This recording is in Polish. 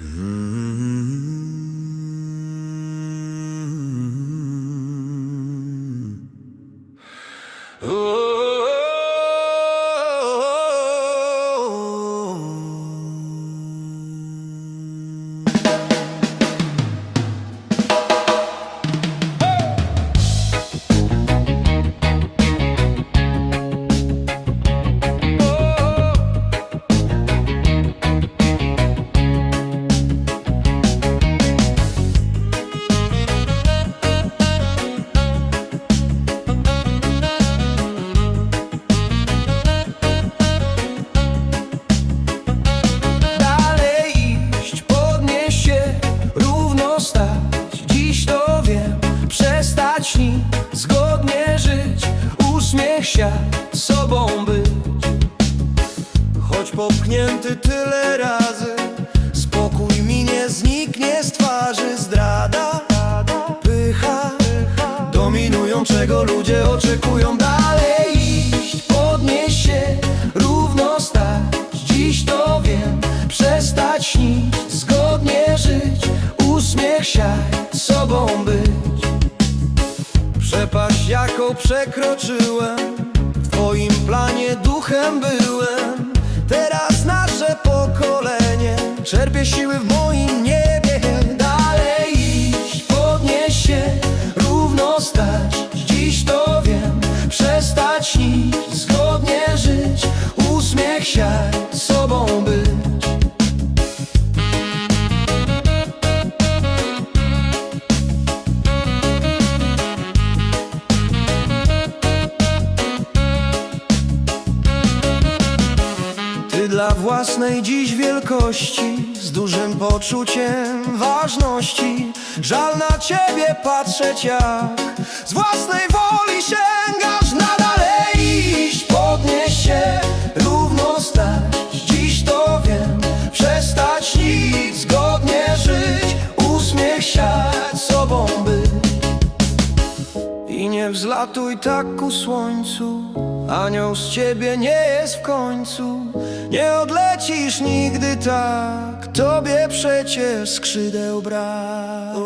Dalej śnić, zgodnie żyć Uśmiech się sobą być. Choć popchnięty tyle razy Spokój mi nie zniknie z twarzy. Zdrada, pycha Dominują czego ludzie oczekują. Dalej iść, podnieść się, równo stać. Dziś to wiem, przestać śnić. Zgodnie żyć, uśmiech siać Sobą być Przepaść jaką przekroczyłem. W twoim planie duchem byłem. Teraz nasze pokolenie Czerpie siły w moim niebie. Dalej iść, podnieść się Równo stać. Dziś to wiem Przestać śnić Zgodnie żyć Uśmiech siać Sobą być dla własnej dziś wielkości Z dużym poczuciem ważności. Żal na ciebie patrzeć jak Z własnej woli sięgasz na dalej iść. Podnieść się, równo stać. Dziś to wiem, przestać śnić Zgodnie żyć, uśmiech siać Sobą być i nie wzlatuj tak ku słońcu. Anioł z ciebie nie jest w końcu Nie odlecisz nigdy tak. Tobie przecież skrzydeł brak